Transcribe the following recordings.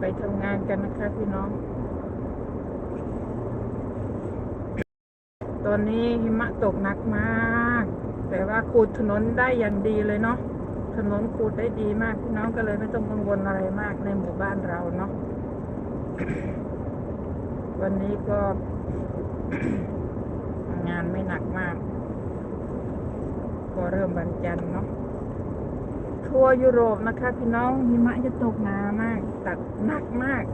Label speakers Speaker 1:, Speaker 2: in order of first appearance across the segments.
Speaker 1: ไปทำงานกันนะคะพี่น้อง ตอนนี้หิมะตกหนักมาก แต่ว่าขูดถนนได้อย่างดีเลยเนาะ ถนนขูดได้ดีมากพี่น้องก็เลยไม่ต้องกังวลอะไรมากในหมู่บ้านเราเนาะ วันนี้ก็งานไม่หนักมาก ก็เริ่มวันจันทร์เนาะ ทัวร์ยุโรปนะคะพี่น้องหิมะจะตกหนามากตักหนักมาก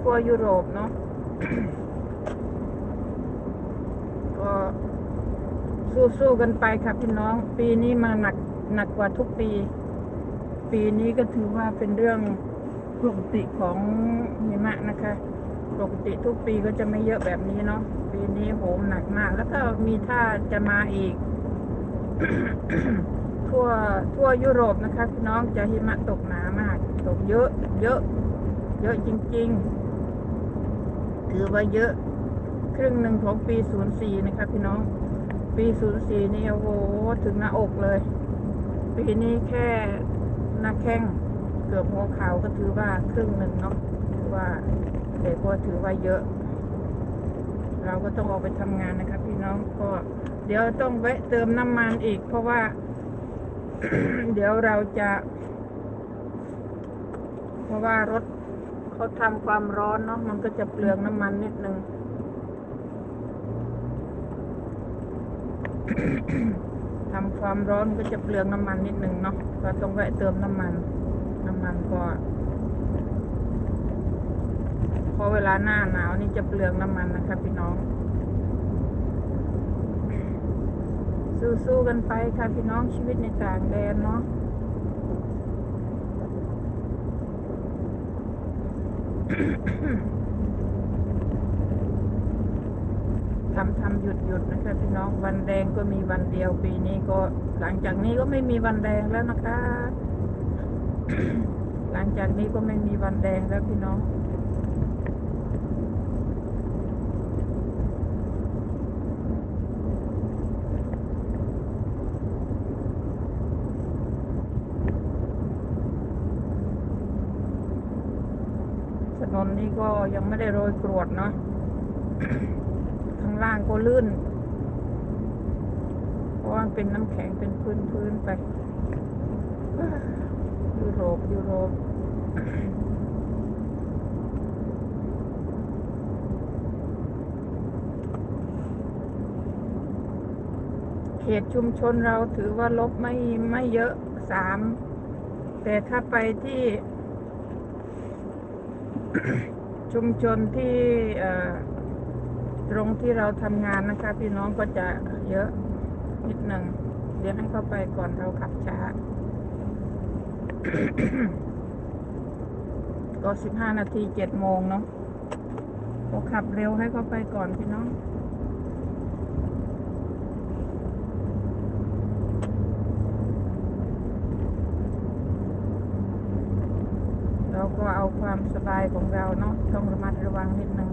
Speaker 1: ทัวร์ยุโรปเนาะก็สู้ๆกันไปครับพี่น้อง ปีนี้มาหนักหนักกว่าทุกปี ปีนี้ก็ถือว่าเป็นเรื่องปกติของหิมะนะคะปกติทุกปีก็จะไม่เยอะแบบนี้เนาะปีนี้โหมหนักมาก แล้วก็มีท่าจะมาอีก ทั่วทั่วยุโรปนะคะพี่น้องจะหิมะตกหนามาก ตกเยอะ เยอะ เยอะจริงๆ ถือว่าเยอะ ครึ่งหนึ่งของปี 04 นะคะพี่น้อง ปี 04 นี่โอ้โห ถึงหน้าอกเลย ปีนี้แค่หน้าแข้ง เกือบหัวเข่าก็ถือว่าครึ่งหนึ่งเนาะ ถือว่าแต่ก็ถือว่าเยอะเราก็ต้องออกไปทำงานนะคะพี่น้องก็เดี๋ยวต้องแวะเติมน้ำมันอีก เพราะว่า เดี๋ยวเราจะ เพราะว่ารถเขาทำความร้อนเนาะมันก็จะเปลืองน้ำมันนิดนึงทำความร้อนก็จะเปลืองน้ำมันนิดนึงเนาะก็ต้องแวะเติมน้ำมัน น้ำมันก็พราะเวลาหน้าหนาวนี่จะเปลืองน้ำมันนะคะพี่น้อง สู้ๆกันไปค่ะพี่น้องชีวิตในต่างแดนเนาะทำทำหยุดหยุดนะคะพี่น้องวันแดงก็มีวันเดียวปีนี้ก็หลังจากนี้ก็ไม่มีวันแดงแล้วนะคะ หลังจากนี้ก็ไม่มีวันแดงแล้วพี่น้อง ถ นี้ก็ยังไม่ได้โรยกรวดเนาะข้างล่างก็ลื่น เพราะว่าเป็นน้ำแข็งเป็นพื้นพื้นๆไป ยุโรปยุโรปเขตชุมชนเราถือว่าลบไม่ไม่เยอะสาม แต่ถ้าไปที่ ชุมชนที่ตรงที่เราทำงานนะคะ พี่น้องก็จะเยอะนิดหนึ่งเดี๋ยวให้เข้าไปก่อนเราขับช้า ก็สิบห้านาทีเจ็ดโมงเนาะก็ขับเร็วให้เข้าไปก่อนพี่น้อง เรา ก็เอาความสบายของเราเนาะต้องระมัดระวังนิดนึง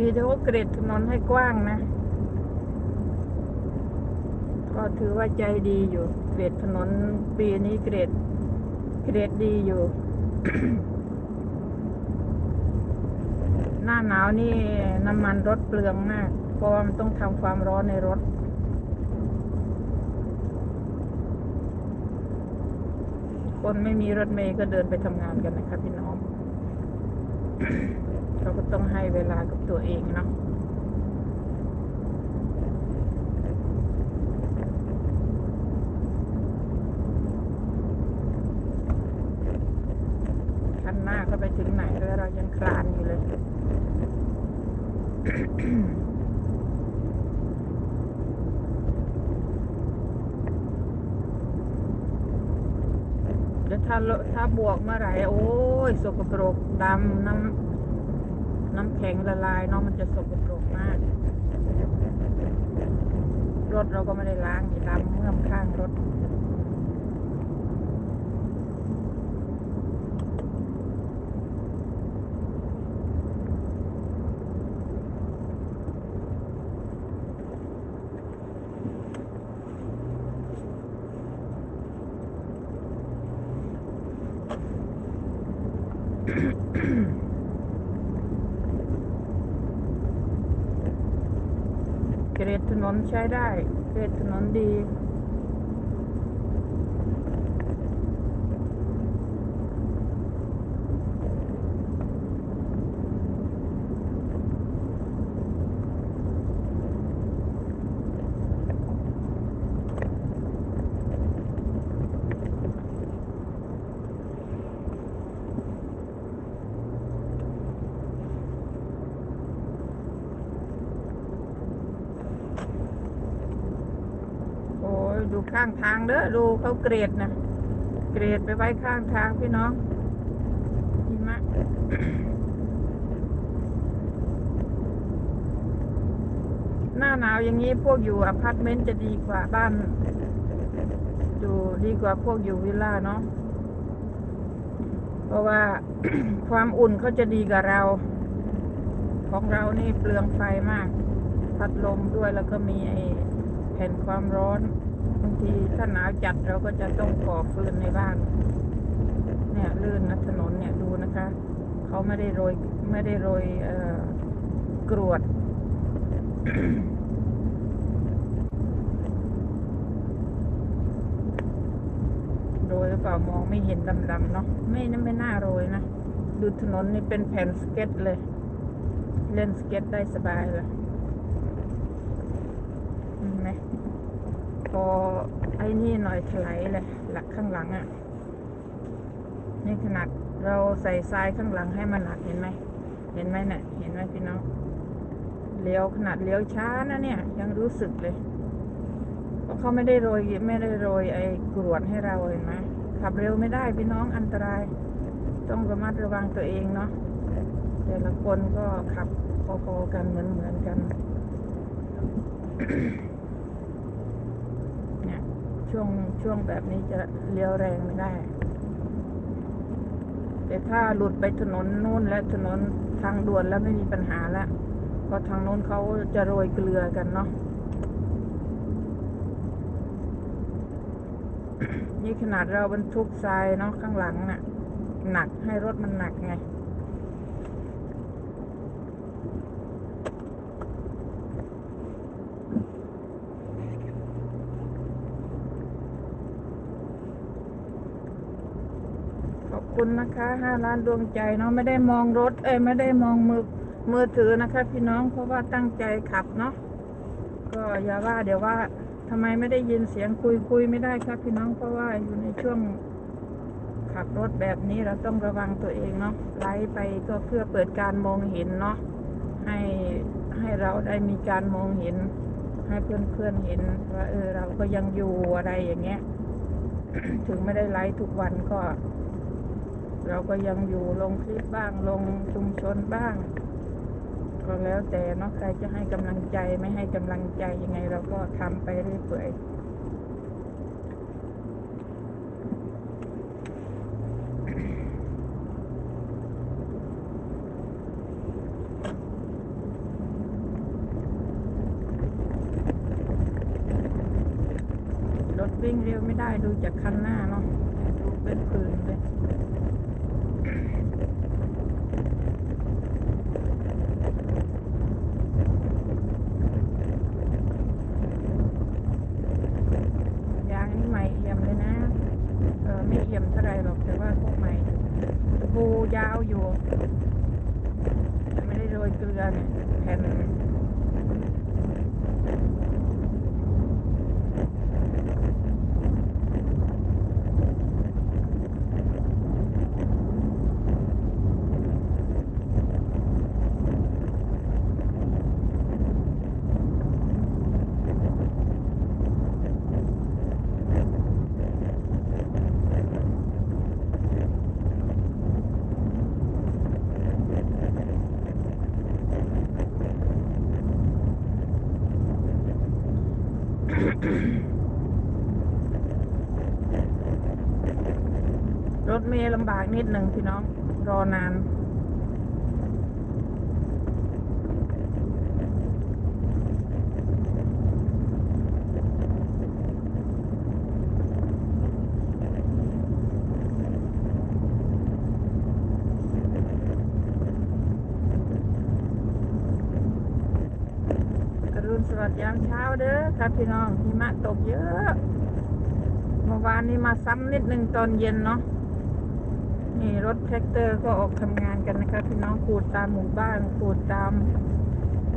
Speaker 1: ดีที่ว่าเกรดถนนให้กว้างนะ ก็ถือว่าใจดีอยู่ เกรดถนนปีนี้เกรด เกรดดีอยู่ หน้าหนาวนี่น้ำมันรถเปลืองมาก เพราะว่ามันต้องทำความร้อนในรถคนไม่มีรถเมย์ก็เดินไปทำงานกันนะคะพี่น้อง เราก็ต้องให้เวลากับตัวเองเนาะคันหน้าก็ไปถึงไหนแล้วเรายังคลานอยู่เลยแล้วถ้าถ้าบวกเมื่อไหร่ โอ้ย สกปรกดำน้ำ น้ำแข็งละลายเนาะมันจะสกปรกมาก รถเราก็ไม่ได้ล้างดำเมื่อมข้างรถเกรดถ นนใช้ได้เกรดถนนดี โอ้ยดู ข้างทางเด้อดูเขาเกรดนะเกรดไปไว้ข้างทางพี่น้องหิมะหน้าหนาวอย่างนี้พวกอยู่อพาร์ตเมนต์จะดีกว่าบ้านอยู่ดีกว่าพวกอยู่วิลล่าเนาะเพราะว่าความอุ่นเขาจะดีกับเรา ของเรานี่เปลืองไฟมาก พัดลมด้วยแล้วก็มีไอแผ่นความร้อน บางทีถ้าหนาวจัดเราก็จะต้องก่อฟืนในบ้าน เนี่ยลื่นนะถนนเนี่ยดูนะคะ เขาไม่ได้โรยไม่ได้โรยเอ่อกรวดโรยหรือเปล่ามองไม่เห็นดำๆเนาะไม่นะไม่น่าโรยนะ ดูถนนนี่เป็นแผ่นสเก็ตเลย เล่นสเก็ตได้สบายเลยเห็นไหม พอไอ้นี่หน่อยถลายเลยหลักข้างหลังอะ่ะนี่ขนาดเราใส่ทรายข้างหลังให้มันหนักเห็นไหมเห็นไหมเนะี่ยเห็นไหมพี่น้องเลี้ยวขนาดเลี้ยวช้านะเนี่ย ยังรู้สึกเลยเพราะเขาไม่ได้โรยไม่ได้โรยไอ้กรวดให้เราเห็นไหมขับเร็วไม่ได้พี่น้องอันตราย ต้องระมัดระวังตัวเองเนาะแต่ละคนก็ขับพอๆกันเหมือนเหมือนกัน ช่วงช่วงแบบนี้จะเลี้ยวแรงไม่ได้ แต่ถ้าหลุดไปถนนนู้นและถนนทางด่วนแล้วไม่มีปัญหาแล้วเพราะทางโน้นเขาจะโรยเกลือกันเนาะนี่ขนาดเราบรรทุกทรายเนาะข้างหลังน่ะ หนักให้รถมันหนักไง คุณนะคะห้าล้านดวงใจเนาะไม่ได้มองรถ เอ้ยไม่ได้มองมือมือถือนะคะ พี่น้องเพราะว่าตั้งใจขับเนาะก็อย่าว่าเดี๋ยวว่าทำไมไม่ได้ยินเสียงคุยคุยไม่ได้ครับ พี่น้องเพราะว่าอยู่ในช่วงขับรถแบบนี้เราต้องระวังตัวเองเนาะไล่ไปก็เพื่อเปิดการมองเห็นเนาะให้ให้เราได้มีการมองเห็น ให้เพื่อนๆเห็นว่าเออเราก็ยังอยู่อะไรอย่างเงี้ย ถึงไม่ได้ไลฟ์ทุกวันก็ เราก็ยังอยู่ลงคลิปบ้างลงชุมชนบ้างก็แล้วแต่เนาะใครจะให้กำลังใจไม่ให้กำลังใจยังไง เราก็ทำไปเรื่อยรถวิ่งเร็วไม่ได้ดูจากคันหน้าเนาะดูเป็นปืนำบากนิดหนึ่งพี่น้อง รอนานรุณสวัสดิ์ยามเช้าเด้อครับพี่น้องหิมะตกเยอะ เมื่อวานนี้มาซ้ำนิดนึงตอนเย็นเนาะ นี่รถแท็กเตอร์ก็ออกทำงานกันนะคะพี่น้องขูดตามหมู่บ้านขูดตาม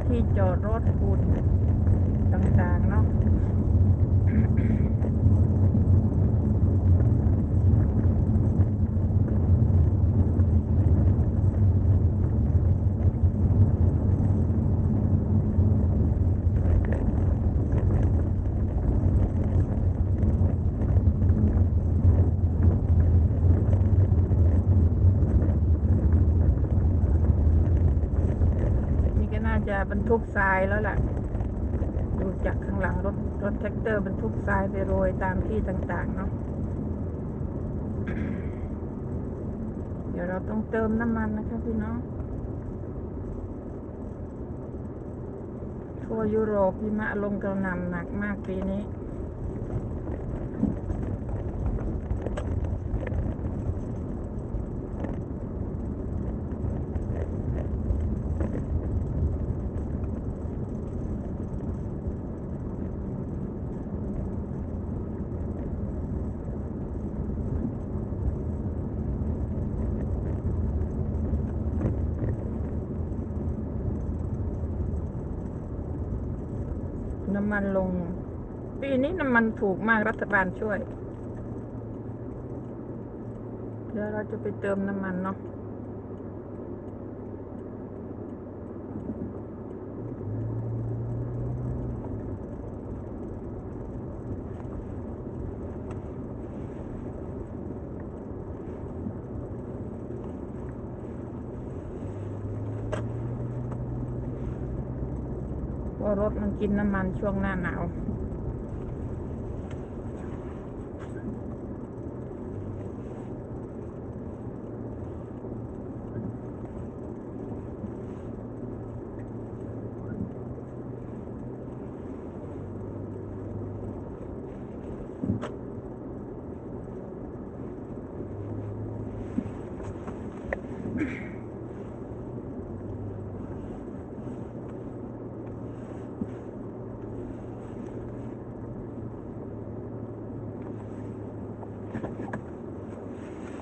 Speaker 1: ที่จอดรถขูดต่างๆเนาะ จะบรรทุกทรายแล้วล่ะ ดูจากข้างหลังรถรถแท็กเตอร์บรรทุกทรายไปโรยตามที่ต่างๆเนาะเดี๋ยวเราต้องเติมน้ำมันนะคะพี่น้องทั่วยุโรปหิมะลงกระหน่ำหนักมากปีนี้ำมันลง ปีนี้น้ำมันถูกมากรัฐบาลช่วย เดี๋ยวเราจะไปเติมน้ำมันเนาะ ว่ารถมันกินน้ำมันช่วงหน้าหนาว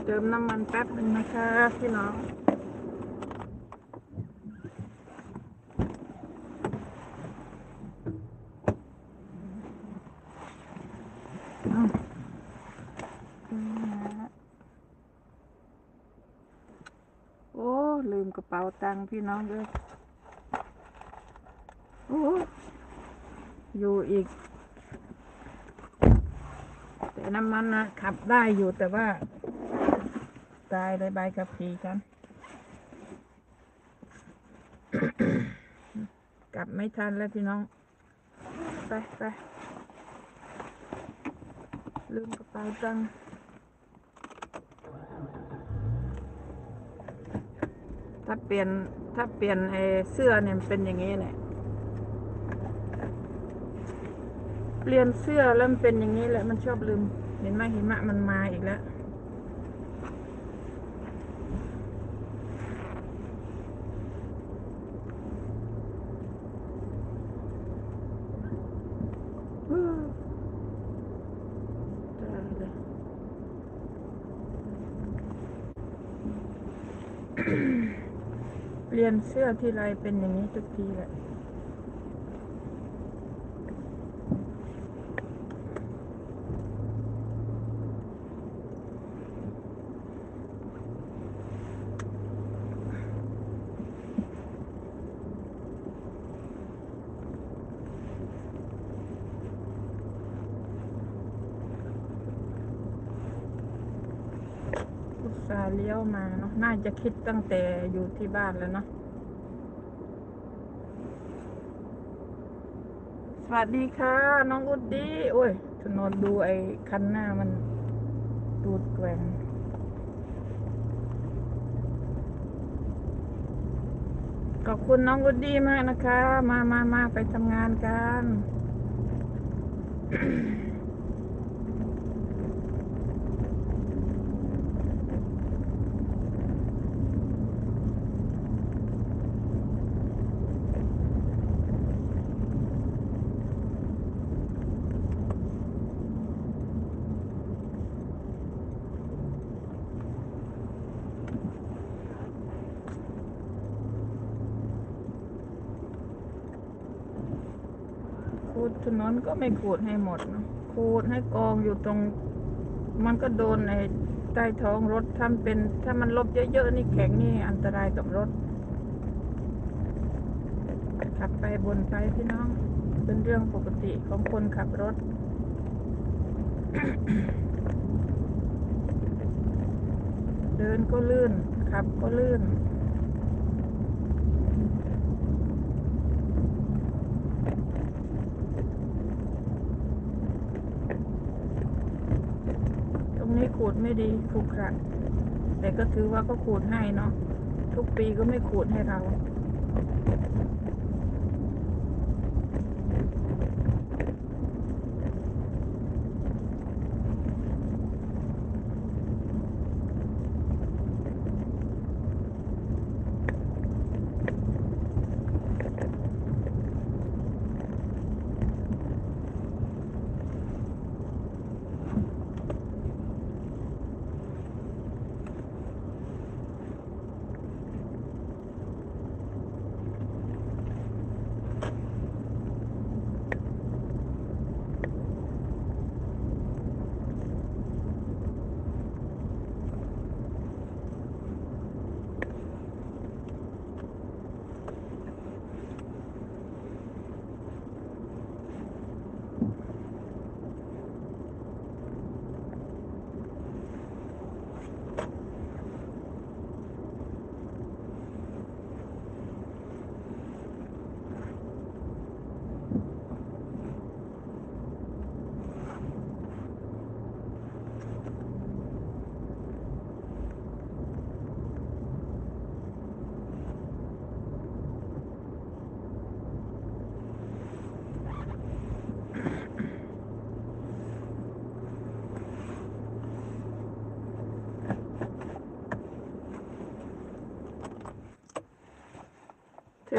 Speaker 1: เติมน้ำมันแป๊บหนึ่งนะคะพี่น้องอ้าวอืมโอ้ ลืมกระเป๋าตังค์พี่น้องเลยโอ้ อยู่อีก แต่น้ำมันนะขับได้อยู่แต่ว่า ตายเลยใบขับขี่ฉัน กลับไม่ทันแล้วพี่น้อง ไปไปลืมกระเป๋าตังค์ถ้าเปลี่ยนถ้าเปลี่ยนไอ้เสื้อเนี่ยเป็นอย่างนี้แหละ เปลี่ยนเสื้อแล้วมันเป็นอย่างนี้แหละ มันชอบลืม เห็นไหมหิมะมันมาอีกแล้ว อืมตายเลย เปลี่ยนเสื้อที่ไรเป็นอย่างนี้ทุกทีแหละ อุตส่าห์เลี้ยวมาเน่าจะคิดตั้งแต่อยู่ที่บ้านแล้วเนาะสวัสดีค่ะ น้องอุดดี้โอ้ยถนนดูไอ้คันหน้ามันตูดแกว่งขอบคุณน้องอุดดี้มากนะคะ มามามาไปทำงานกัน ขูดถนนก็ไม่ขูดให้หมดนะขูดให้กองอยู่ตรง มันก็โดนในใต้ท้องรถถ้าเป็น ถ้ามันลบเยอะๆนี่แข็งนี่อันตรายกับรถ ขับไปบนไปพี่น้อง เป็นเรื่องปกติของคนขับรถเดินก็ลื่น ขับก็ลื่น ตรงนี้ ขูดไม่ดีขูดขระแต่ก็ถือว่าก็ขูดให้เนาะทุกปีก็ไม่ขูดให้เรา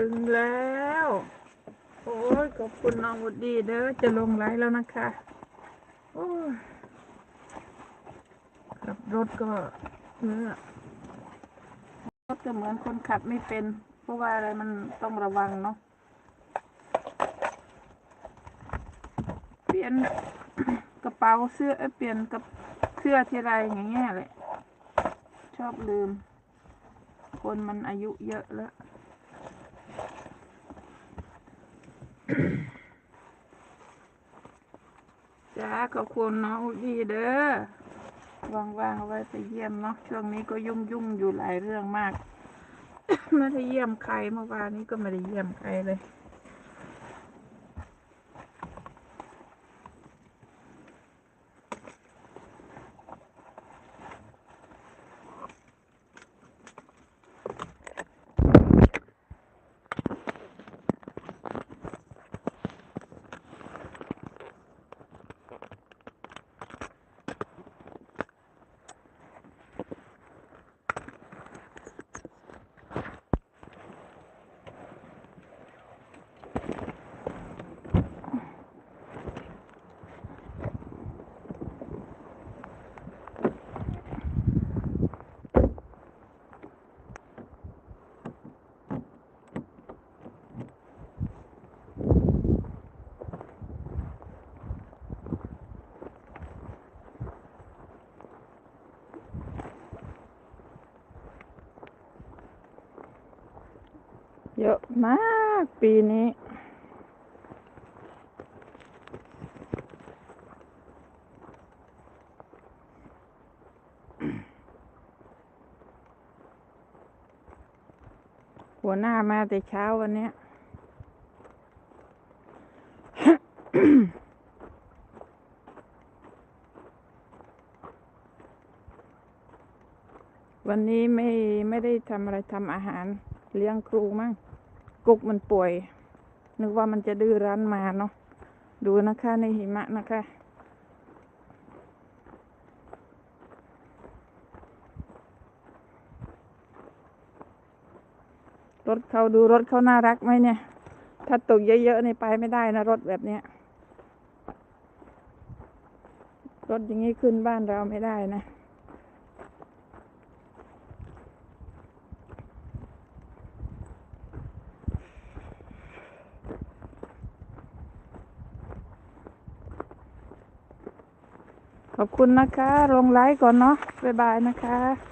Speaker 1: ถึงแล้ว โอ้ยขอบคุณน้องวุดดีเด้อจะลงไลฟ์แล้วนะคะโอ้ขับรถก็เนื้อรถก็เหมือนคนขับไม่เป็น เพราะว่าอะไรมันต้องระวังเนาะเปลี่ยนกระเป๋าเสื้อเอ้ยเปลี่ยนกับเสื้อทีไรอย่างเงี้ยแหละ ชอบลืม คนมันอายุเยอะแล้ว จ้าขอบคุณน้องดีเด้อว่างๆไว้ไปเยี่ยมเนาะช่วงนี้ก็ยุ่งยุ่งอยู่หลายเรื่องมาก ไม่ได้เยี่ยมใครเมื่อวานนี้ก็ไม่ได้เยี่ยมใครเลย เยอะมากปีนี้ หัวหน้ามาแต่เช้าวันนี้วันนี้ไม่ไม่ได้ทำอะไรทำอาหาร เลี้ยงครูมั่งกุกมันป่วย นึกว่ามันจะดื้อรั้นมาเนาะดูนะคะในหิมะนะคะ รถเขาดูรถเขาน่ารักไหมเนี่ย ถ้าตกเยอะๆนี่ไปไม่ได้นะรถแบบเนี้ยรถอย่างนี้ขึ้นบ้านเราไม่ได้นะ ขอบคุณนะคะ ลงไลค์ก่อนเนาะบ๊ายบายนะคะ